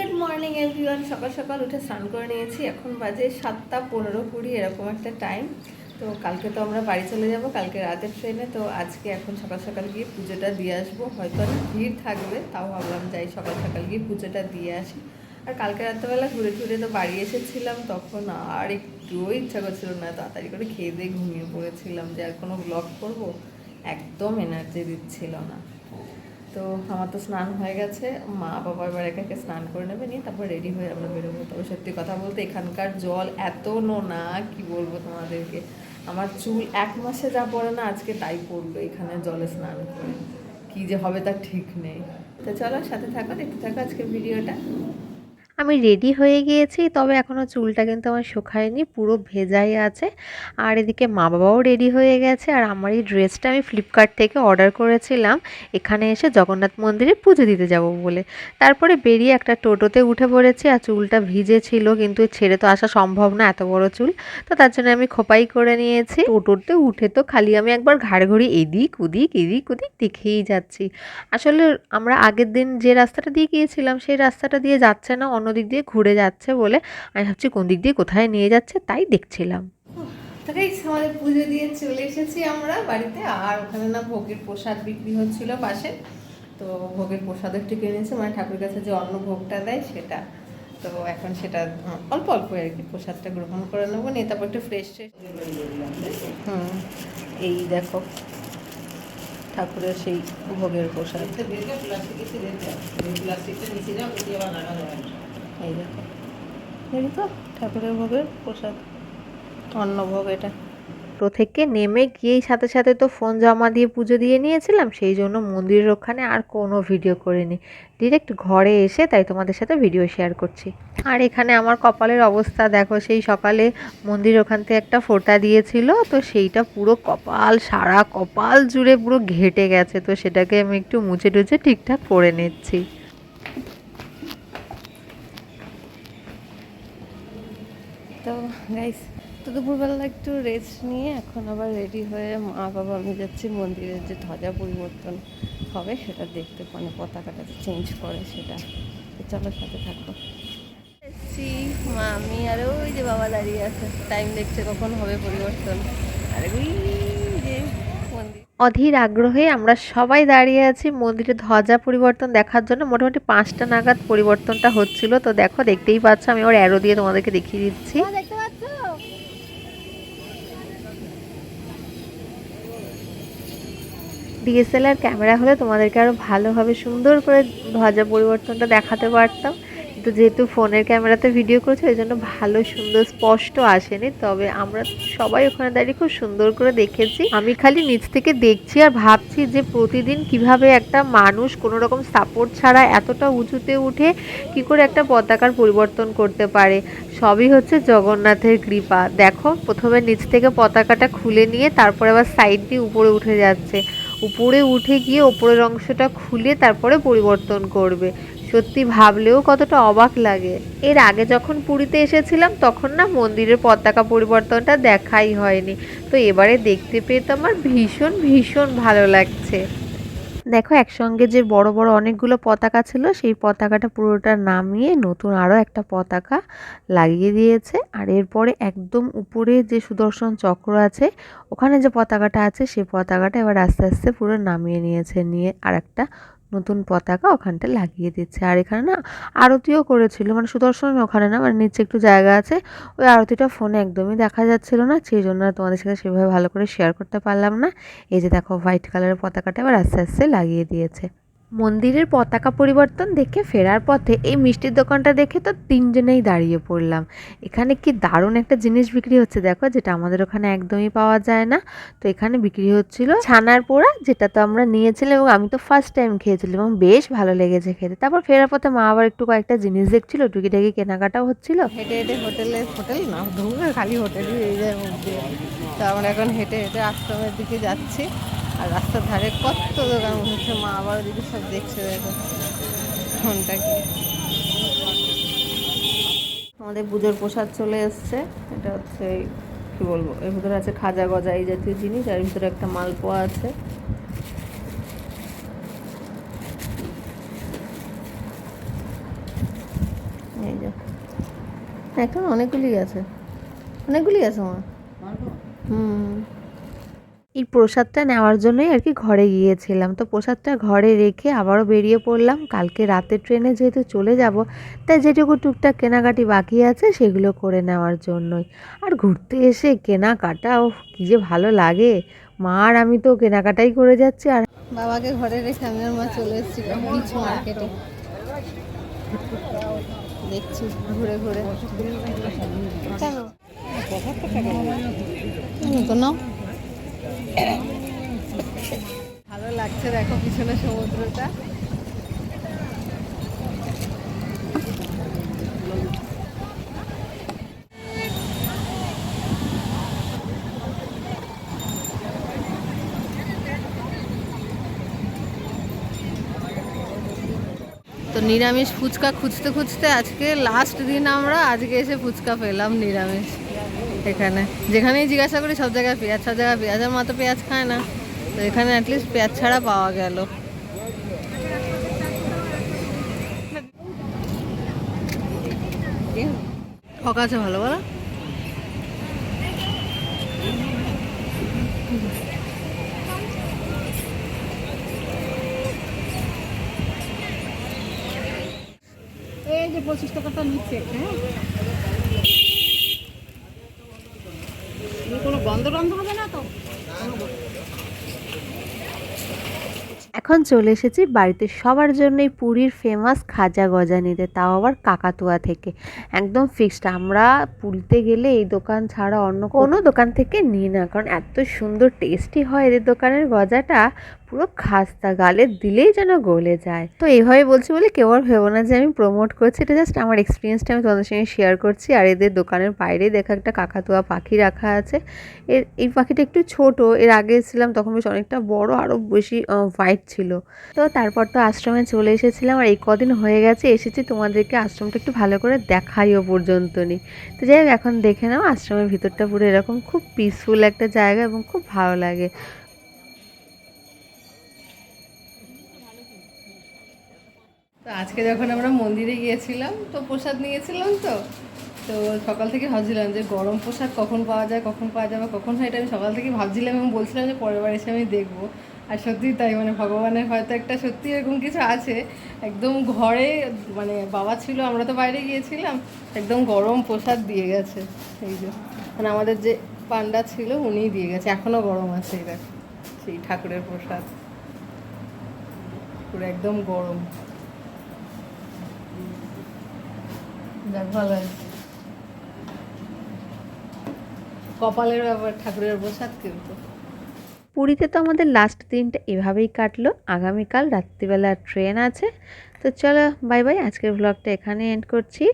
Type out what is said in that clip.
Good morning everyone সকাল সকাল উঠে স্নান করে নিয়েছি। এখন বাজে সাতটা পনেরো কুড়ি, এরকম একটা টাইম তো কালকে তো আমরা বাড়ি চলে যাব, কালকে রাতের ট্রেনে তো আজকে এখন সকাল সকাল গিয়ে পুজোটা দিয়ে আসব। হয়তো অনেক ভিড় থাকবে, তাও ভাবলাম যাই সকাল সকাল গিয়ে পুজোটা দিয়ে আসি। আর কালকে রাত্রেবেলা ঘুরে ঘুরে তো বাড়ি এসেছিলাম, তখন আর একটুও ইচ্ছা করছিল না। তাড়াতাড়ি করে খেয়ে দিয়ে ঘুমিয়ে পড়েছিলাম যে আর কোনো ব্লগ করব। একদম এনার্জি দিচ্ছিল না। তো আমার তো স্নান হয়ে গেছে। মা বাবা এবার একে একে স্নান করে নেবে, নিয়ে তারপর রেডি হয়ে আমরা বেরোবো। তবে সত্যি কথা বলতে এখানকার জল এত নোনা, কি বলব তোমাদেরকে? আমার চুল এক মাসে যা পড়ে না, আজকে তাই পড়ল এখানে জলে স্নান করে। কি যে হবে তার ঠিক নেই। তো চলো সাথে থাকো, দেখতে থাকো আজকের ভিডিওটা আমি রেডি হয়ে গিয়েছি, তবে এখনও চুলটা কিন্তু আমার শুকায়নি, পুরো ভেজাই আছে। আর এদিকে মা বাবাও রেডি হয়ে গেছে, আর আমার এই ড্রেসটা আমি ফ্লিপকার্ট থেকে অর্ডার করেছিলাম। এখানে এসে জগন্নাথ মন্দিরে পুজো দিতে যাব বলে। তারপরে বেরিয়ে একটা টোটোতে উঠে পড়েছি, আর চুলটা ভিজে ছিল, কিন্তু ছেড়ে তো আসা সম্ভব না, এত বড় চুল। তো তার জন্য আমি খোপাই করে নিয়েছি। টোটোতে উঠে তো খালি আমি একবার ঘাড়ে এদিক, ওদিক এদিক, ওদিক দেখেই যাচ্ছি। আসলে আমরা আগের দিন যে রাস্তাটা দিয়ে গিয়েছিলাম, সেই রাস্তাটা দিয়ে যাচ্ছে না, অন্য দিক দিয়ে ঘুরে যাচ্ছে বলে আমি ভাবছি কোন দিক দিয়ে কোথায় নিয়ে যাচ্ছে তাই দেখছিলাম। আমাদের পুজো দিয়ে চলে এসেছি আমরা বাড়িতে আর ওখানে না ভোগের প্রসাদ বিক্রি হচ্ছিল পাশে। তো ভোগের প্রসাদ একটু কিনেছে মানে ঠাকুরের কাছে যে অন্ন ভোগটা দেয় সেটা। তো এখন সেটা অল্প অল্প আর কি প্রসাদটা গ্রহণ করে নেব নিয়ে তারপর একটু ফ্রেশ হুম এই দেখো ঠাকুরের সেই ভোগের প্রসাদ। এই দেখো। দেখি তো ঠাকুরের ভোগের প্রসাদ, অন্নভোগ এটা। টোটো থেকে নেমে গিয়েই সাথে সাথে তো ফোন জমা দিয়ে পুজো দিয়ে নিয়েছিলাম, সেই জন্য মন্দিরের ওখানে আর কোনো ভিডিও করিনি। ডিরেক্ট ঘরে এসে তাই তোমাদের সাথে ভিডিও শেয়ার করছি। আর এখানে আমার কপালের অবস্থা দেখো, সেই সকালে মন্দির ওখান থেকে একটা ফোটা দিয়েছিল, তো সেইটা পুরো কপাল, সারা কপাল জুড়ে পুরো ঘেটে গেছে, তো সেটাকে আমি একটু মুছে টুছে ঠিকঠাক করে নিচ্ছি তো গাইস তো দুপুরবেলা একটু রেস্ট নিয়ে এখন আবার রেডি হয়ে মা বাবা আমি যাচ্ছি মন্দিরের যে ধ্বজা পরিবর্তন হবে সেটা দেখতে মানে পতাকাটা চেঞ্জ করে সেটা। চলো সাথে থাকো। এসছি মা আমি আর ওই যে বাবা দাঁড়িয়ে আছে টাইম দেখছে কখন হবে পরিবর্তন। আর ওই যে মন্দির। অধীর আগ্রহে আমরা সবাই দাঁড়িয়ে আছি মন্দিরে ধ্বজা পরিবর্তন দেখার জন্য। মোটামুটি পাঁচটা নাগাদ পরিবর্তনটা হচ্ছিল। তো দেখো দেখতেই পাচ্ছ আমি ওর অ্যারো দিয়ে তোমাদেরকে দেখিয়ে দিচ্ছি। দেখতে পাচ্ছ ডিএসএলআর ক্যামেরা হলে তোমাদেরকে আরও ভালোভাবে সুন্দর করে ধ্বজা পরিবর্তনটা দেখাতে পারতাম। কিন্তু যেহেতু ফোনের ক্যামেরাতে ভিডিও করছে, ওই জন্য ভালো, সুন্দর, স্পষ্ট আসেনি। তবে আমরা সবাই ওখানে দাঁড়িয়ে খুব সুন্দর করে দেখেছি। আমি খালি নিচ থেকে দেখছি আর ভাবছি যে প্রতিদিন কীভাবে একটা মানুষ কোনো রকম সাপোর্ট ছাড়া এতটা উঁচুতে উঠে কি করে একটা পতাকার পরিবর্তন করতে পারে। সবই হচ্ছে জগন্নাথের কৃপা। দেখো, প্রথমে নিচ থেকে পতাকাটা খুলে নিয়ে তারপরে আবার সাইড দিয়ে উপরে উঠে যাচ্ছে। উপরে উঠে গিয়ে ওপরের অংশটা খুলে তারপরে পরিবর্তন করবে। সত্যি ভাবলেও কতটা অবাক লাগে। এর আগে যখন পুরীতে এসেছিলাম, তখন না মন্দিরের পতাকা পরিবর্তনটা দেখাই হয়নি। তো এবারে দেখতে পেয়ে তো আমার ভীষণ ভীষণ ভালো লাগছে। দেখো, একসঙ্গে যে বড় বড় অনেকগুলো পতাকা ছিল, সেই পতাকাটা পুরোটা নামিয়ে নতুন আরও একটা পতাকা লাগিয়ে দিয়েছে। আর এরপরে একদম উপরে যে সুদর্শন চক্র আছে, ওখানে যে পতাকাটা আছে সেই পতাকাটা এবার আস্তে আস্তে পুরো নামিয়ে নিয়েছে, নিয়ে আর একটা নতুন পতাকা ওখানটা লাগিয়ে দিচ্ছে। আর এখানে না আরতিও করেছিল মানে সুদর্শন ওখানে না মানে নিচে একটু জায়গা আছে, ওই আরতিটা ফোনে একদমই দেখা যাচ্ছিল না সেই জন্য তোমাদের সাথে সেভাবে ভালো করে শেয়ার করতে পারলাম না। এই যে দেখো হোয়াইট কালারের পতাকাটা এবার আস্তে আস্তে লাগিয়ে দিয়েছে। মন্দিরের পতাকা পরিবর্তন দেখে ফেরার পথে এই মিষ্টির দোকানটা দেখে তো তিনজনেই দাঁড়িয়ে পড়লাম। এখানে কি দারুণ একটা জিনিস বিক্রি হচ্ছে দেখো, যেটা আমাদের ওখানে একদমই পাওয়া যায় না। তো এখানে বিক্রি হচ্ছিল ছানার পোড়া, যেটা তো আমরা নিয়েছিলাম এবং আমি তো ফার্স্ট টাইম খেয়েছিলাম এবং বেশ ভালো লেগেছে খেতে। তারপর ফেরার পথে মা আবার একটু কয়েকটা জিনিস দেখছিল, টুকিটাকি কেনাকাটাও হচ্ছিল। হেঁটে হেঁটে হোটেলে, হোটেল না খালি যায় তো আমরা এখন হেঁটে হেঁটে আশ্রমের দিকে যাচ্ছি। আর রাস্তার ধারে কত দোকান হচ্ছে মা আবার ওদিকে সব দেখছে দেখো। ফোনটা কি? আমাদের পুজোর প্রসাদ চলে এসছে। এটা হচ্ছে এই কি বলব এর ভিতরে আছে খাজা গজা এই জাতীয় জিনিস আর ভিতরে একটা মালপোয়া আছে। এই যে। এখন অনেকগুলি আছে। অনেকগুলি আছে আমার হুম। এই প্রসাদটা নেওয়ার জন্যই আর কি ঘরে গিয়েছিলাম। তো প্রসাদটা ঘরে রেখে আবারও বেরিয়ে পড়লাম। কালকে রাতের ট্রেনে যেহেতু চলে যাব তাই যেটুকু টুকটাক কেনাকাটি বাকি আছে সেগুলো করে নেওয়ার জন্যই। আর ঘুরতে এসে কেনাকাটা ও কী যে ভালো লাগে। মা আর আমি তো কেনাকাটাই করে যাচ্ছি আর বাবাকে ঘরে রেখে আমি আর মা চলে এসেছি বিচ মার্কেটে দেখছি ঘুরে ঘুরে। কেন কোনো ভালো লাগছে দেখো পিছনে সমুদ্রটা। নিরামিষ ফুচকা খুঁজতে খুঁজতে আজকে লাস্ট দিন আমরা আজকে এসে ফুচকা পেলাম নিরামিষ। এখানে। যেখানেই জিজ্ঞাসা করি, সব জায়গায় পেঁয়াজ, সব জায়গায় পেঁয়াজের মতো পেঁয়াজ খায় না। তো এখানে অ্যাটলিস্ট পেঁয়াজ ছাড়া পাওয়া গেল। আছে ভালো, বলো। এই যে পঁচিশ টাকাটা নিচ্ছে হ্যাঁ? এখন চলে এসেছি বাড়িতে সবার জন্যই পুরীর ফেমাস খাজা গজা নিতে তাও আবার কাকাতুয়া থেকে। একদম ফিক্সড আমরা পুরীতে গেলে এই দোকান ছাড়া অন্য কোনো দোকান থেকে নিই না। কারণ এত সুন্দর টেস্টি হয় এদের দোকানের গজাটা। পুরো খাস্তা গালে দিলেই যেন গলে যায়। তো এইভাবে বলছি বলে কেউ আর ভেবো না যে আমি প্রমোট করছি। এটা জাস্ট আমার এক্সপিরিয়েন্সটা আমি তোমাদের সঙ্গে শেয়ার করছি। আর এদের দোকানের বাইরে দেখা একটা কাকাতুয়া পাখি রাখা আছে। এর, এই পাখিটা একটু ছোট। এর আগে এসেছিলাম তখন বেশ অনেকটা বড় আরও বেশি হোয়াইট ছিল। তো তারপর তো আশ্রমে চলে এসেছিলাম। আর এই কদিন হয়ে গেছে, এসেছি তোমাদেরকে আশ্রমটা একটু ভালো করে দেখাইও পর্যন্ত নেই তো যাই হোক, এখন দেখে নাও আশ্রমের ভিতরটা পুরো এরকম খুব পিসফুল একটা জায়গা এবং খুব ভালো লাগে। আজকে যখন আমরা মন্দিরে গিয়েছিলাম, তো প্রসাদ নিয়েছিলাম তো তো সকাল থেকে ভাবছিলাম যে গরম প্রসাদ কখন পাওয়া যায়, কখন পাওয়া যাবে, কখন হয় এটা আমি সকাল থেকে ভাবছিলাম এবং বলছিলাম যে পরের বার এসে আমি দেখব। আর সত্যি তাই মানে ভগবানের হয়তো একটা সত্যি এরকম কিছু আছে। একদম ঘরে মানে বাবা ছিল, আমরা তো বাইরে গিয়েছিলাম, একদম গরম প্রসাদ দিয়ে গেছে। এই যে মানে আমাদের যে পান্ডা ছিল, উনিই দিয়ে গেছে। এখনও গরম আছে এটা সেই ঠাকুরের প্রসাদ। পুরো একদম গরম। ভালো কপালের ব্যাপার, ঠাকুরের প্রসাদ কিন্তু পুরীতে তো আমাদের লাস্ট দিনটা এভাবেই কাটলো। আগামীকাল রাত্রিবেলা ট্রেন আছে। তো চলো বাই বাই আজকের ব্লগটা এখানে এন্ড করছি।